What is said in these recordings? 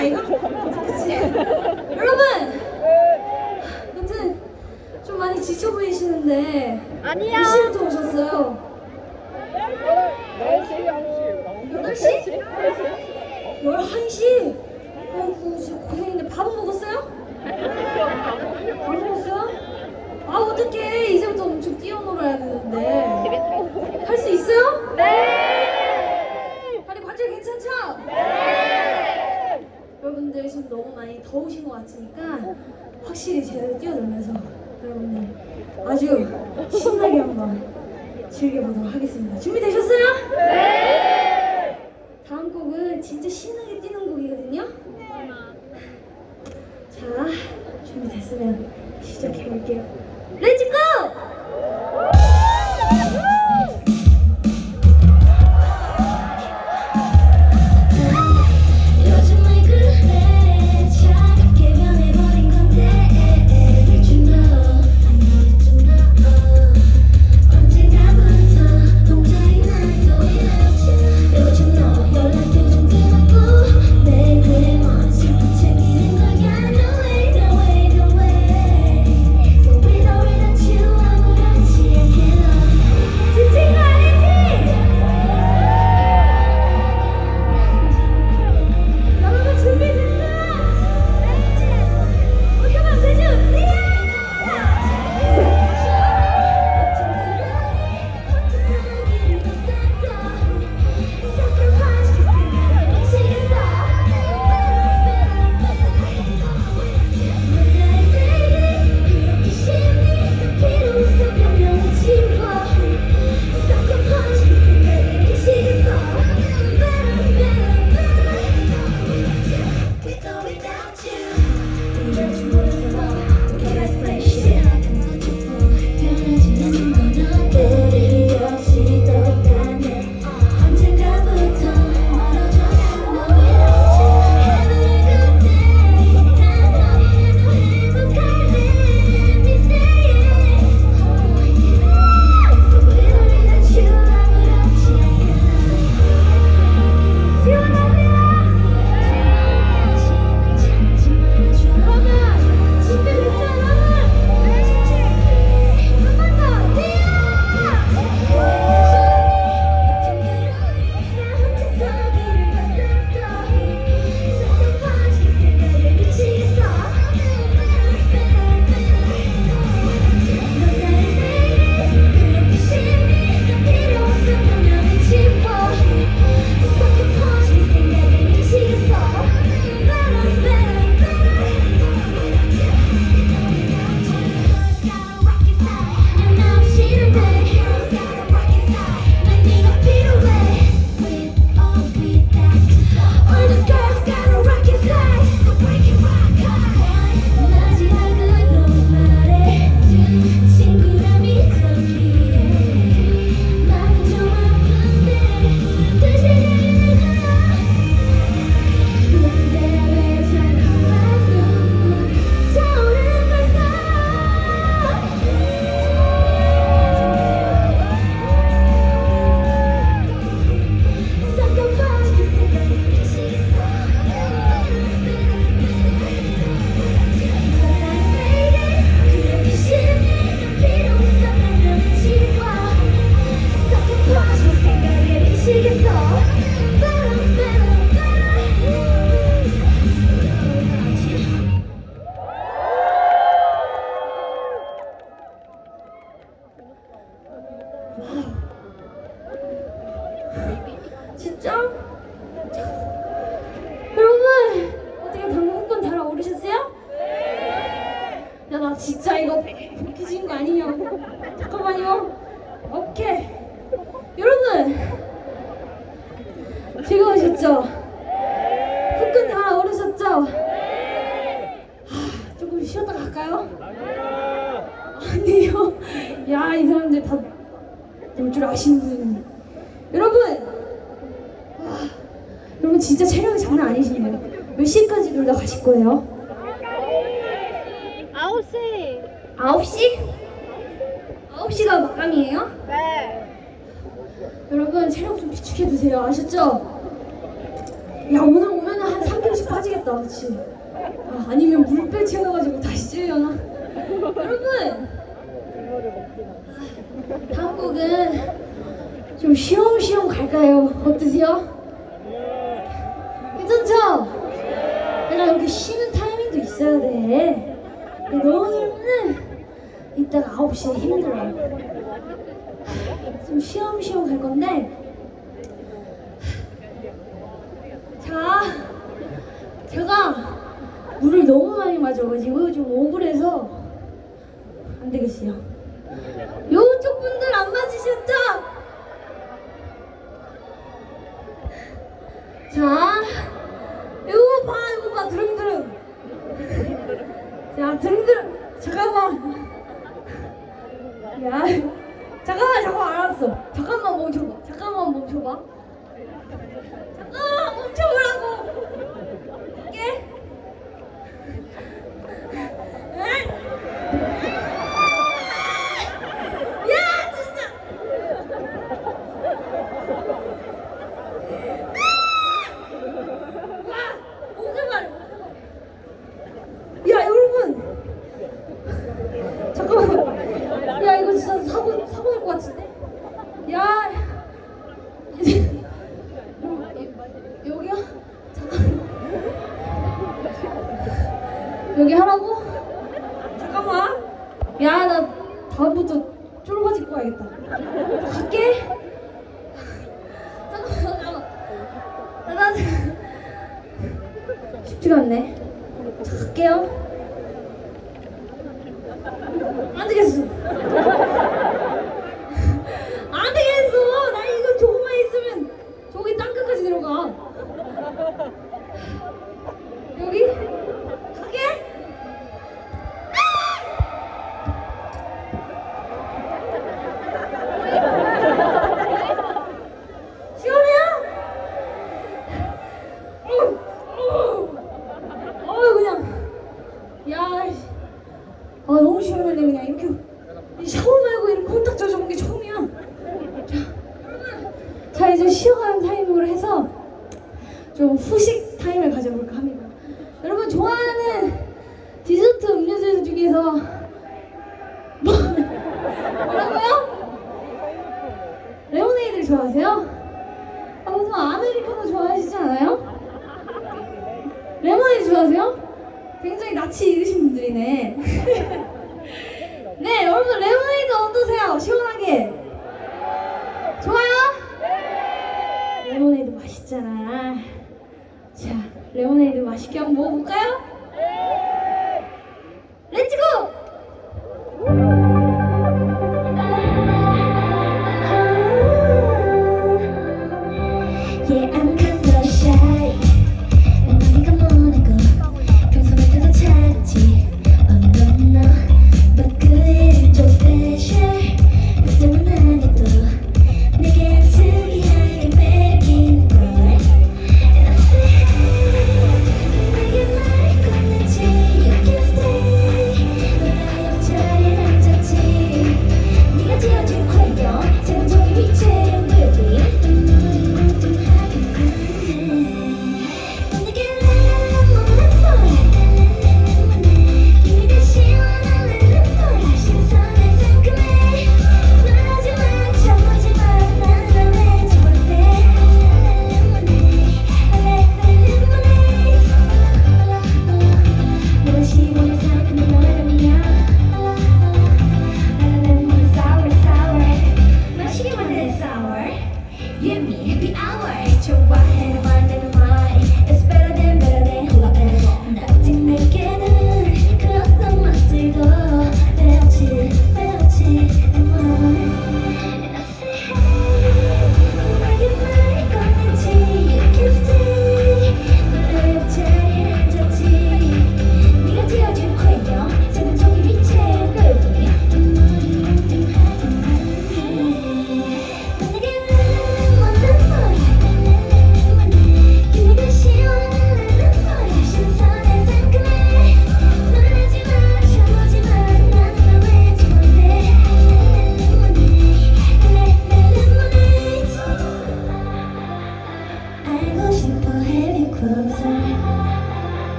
아이가? 그치? 여러분! 아무튼 좀 많이 지쳐 보이시는데 아니야. 몇 시부터 오셨어요? 8시? 11시? 아이고 지금 고생인데 밥은 먹었어요? 안 먹었어요? 아 어떡해 이제부터 엄청 뛰어놀아야 되는데 지금 너무 많이 더우신 것 같으니까 확실히 제대로 뛰어놀면서 여러분들 아주 신나게 한번 즐겨보도록 하겠습니다. 준비되셨어요? 네! 다음 곡은 진짜 신나게 뛰는 곡이거든요? 네. 자, 준비됐으면 시작해볼게요. 렛츠고! 야, 이 사람들 다 놀 줄 아시는 분. 여러분! 와, 여러분 진짜 체력이 장난 아니시네요. 몇 시까지 놀다 가실 거예요? 아홉 시. 9시? 9시가 마감이에요? 네. 여러분 체력 좀 비축해 두세요. 아셨죠? 야 오늘 오면 한 3kg씩 빠지겠다. 그치? 아, 아니면 물배 채워가지고 다시 찌려나? 여러분! 곡은 좀 쉬엄쉬엄 갈까요? 어떠세요? 괜찮죠? 내가 이렇게 쉬는 타이밍도 있어야 돼. 너희는 이따가 9시에 힘들어요. 좀 쉬엄쉬엄 갈 건데 자 제가 물을 너무 많이 마셔가지고 좀 억울해서 안 되겠어요 요쪽 분들 안 맞으셨죠? 자 이거 봐 이거 봐 드릉드릉 자 드릉드릉 잠깐만 야, 잠깐만, 잠깐 알았어. 잠깐만 멈춰봐. 잠깐만 멈춰봐. 잠깐만 멈춰보라고. 이게. 야, 진짜. 와, 오지 말. 야, 여러분. 잠깐만. 야 이거 진짜 사고 사고일 것 같은데? 야. 여- 여기요? 잠깐. 여기 하라고? 잠깐만. 야 나 다음부터 쫄바지 입고 와야겠다. 나 갈게. 잠깐만 잠깐만. 나, 나 쉽지가 않네. 자, 갈게요. 안 되겠어. 안 되겠어. 나 이거 조금만 있으면 저기 땅 끝까지 들어가. 여기? 가게? 시원해요? 어, 그냥. 야, 씨. 아 너무 시원하네 그냥 이렇게 샤워 말고 이렇게 홀딱 젖어본 게 처음이야 자, 여러분. 자 이제 쉬어가는 타임으로 해서 좀 후식 타임을 가져볼까 합니다 여러분 좋아하는 디저트 음료수 중에서 뭐, 뭐라고요? 레모네이드 좋아하세요? 아 무슨 아메리카노 좋아하시지 않아요? 레모네이드 좋아하세요? 굉장히 낯이 익으신 분들이네. 네, 여러분 레모네이드 어떠세요? 시원하게? 좋아요? 레모네이드 맛 있잖아. 자, 레모네이드 맛있게 한번 먹어볼까요?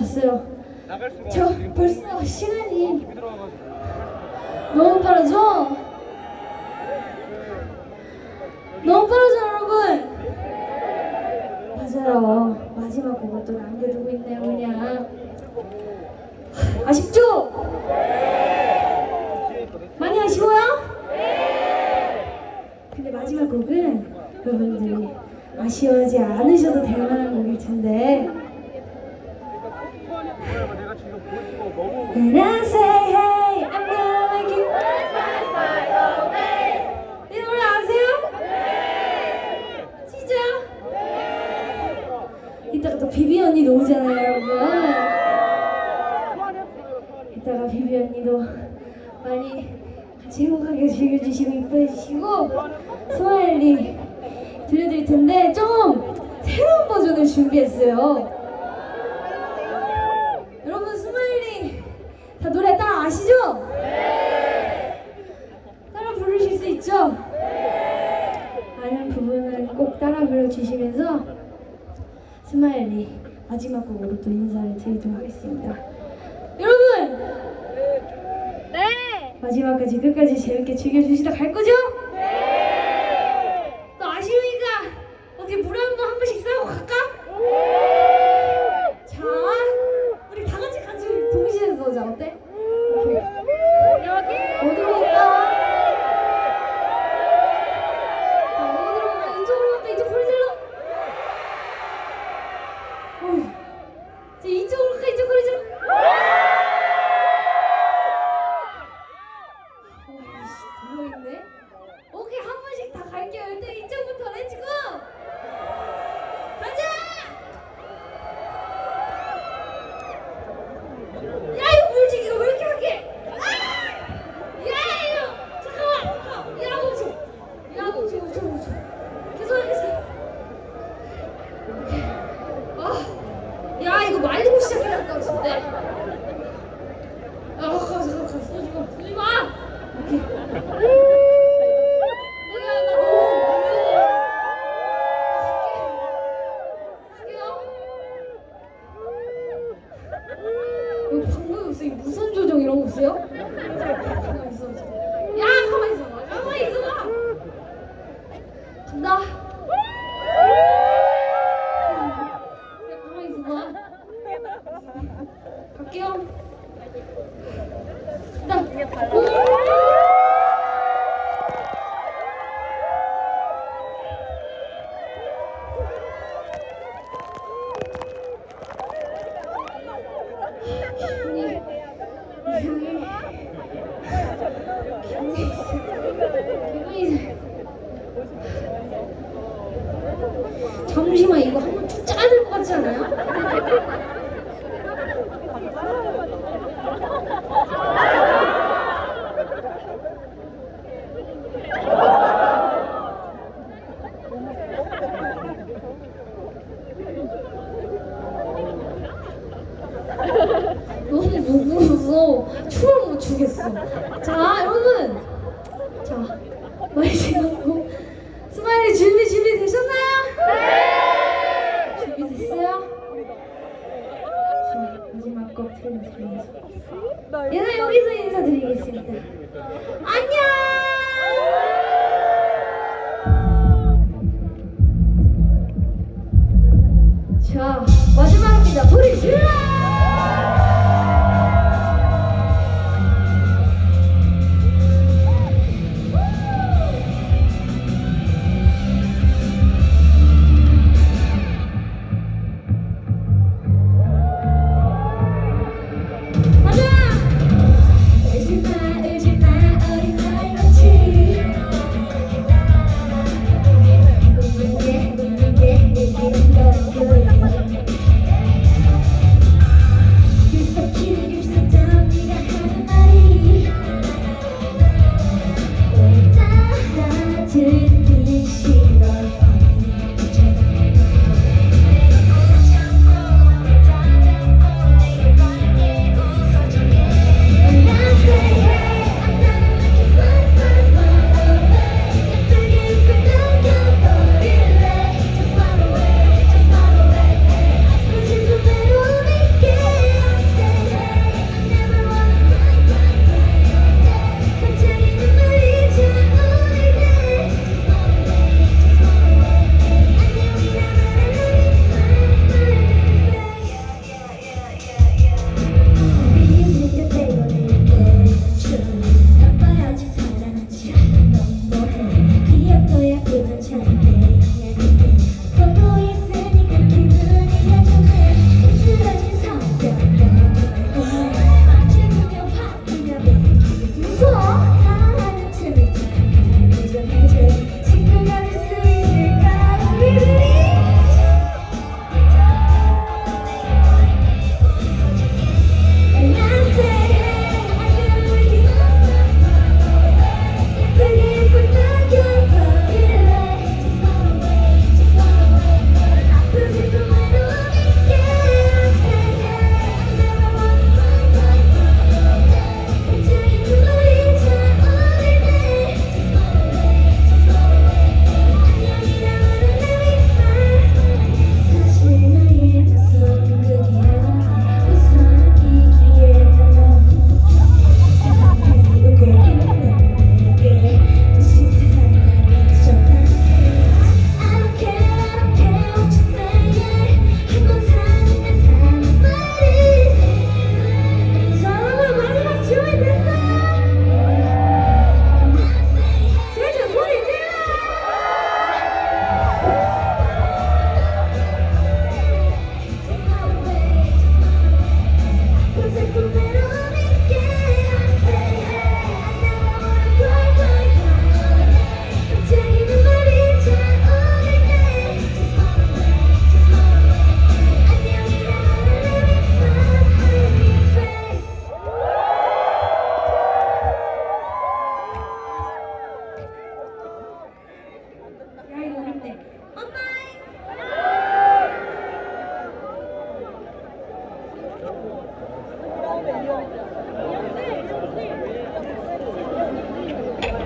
수가 저 벌써 시간이 들어와가지고 너무 빠르죠? 너무 빠르죠, 여러분? 맞아요. 마지막 곡을 또 남겨두고 있네요, 그냥. 아쉽죠? 많이 아쉬워요? 근데 마지막 곡은 여러분들이 아쉬워하지 않으셔도 될 만한 곡일 텐데. 내가 지금 보여주고 너무 When I say hey, I'm gonna make you 이 노래 아세요? 진짜? 이따가 또 비비 언니도 오잖아요, 여러분. 이따가 비비 언니도 많이 같이 행복하게 즐겨주시고 이뻐해주시고 스마일리 들려드릴 텐데 좀 새로운 버전을 준비했어요. 여러분 스마일리 다 노래 따라 아시죠? 따라 부르실 수 있죠? 아는 부분을 꼭 따라 불러주시면서 스마일리 마지막 곡으로 또 인사를 드리도록 하겠습니다. 여러분! 네! 마지막까지 끝까지 재밌게 즐겨주시다 갈 거죠? 네! 또 아쉬우니까 어떻게 물에 한번 한 번씩 싸고 갈까? 자, 우리 다 같이 같이 동시에 써자 어때? 오케이. 어디로 갈까? 자, 어디로 갈까? 이쪽으로 갈까? 이쪽 소리 질러. 어휴. 이제 이쪽으로 갈까? 이쪽 소리 질러. 어이씨, 들어있네. 오케이, 한 번씩 다 갈게요. 일단 이쪽부터 렛츠고! 가자! 야 이거 뭐지 이거 왜 이렇게 할게? 아! 야 이거 잠깐만 잠깐 야 멈춰 야 멈춰 멈춰 멈춰 계속 하겠어 아야 이거 말리고 시작해야 할 것 같은데 아 가자 가자 가자 쏘지 마 쏘지 마 오케이 야나 너무 무서워 할게요 여기 방금 무슨 무선 조정 이런 거 없어요? 가만 있어. 야 가만 있어. 봐. 가만 있어. 봐. 간다. 그래 가만 있어. 봐. 갈게요. 간다. 기분이 기분이 기분이 잠시만 이거 한번 쭉 짜야 될 것 같지 않아요? 너무 무거워서 춤을 못 추겠어. 자, 여러분. 자, 마이크하고 스마일이 준비 준비 되셨나요? 네. 준비 됐어요? 자, 마지막 곡 틀려드리면서 얘는 여기서 인사드리겠습니다. 안녕. 자. Матери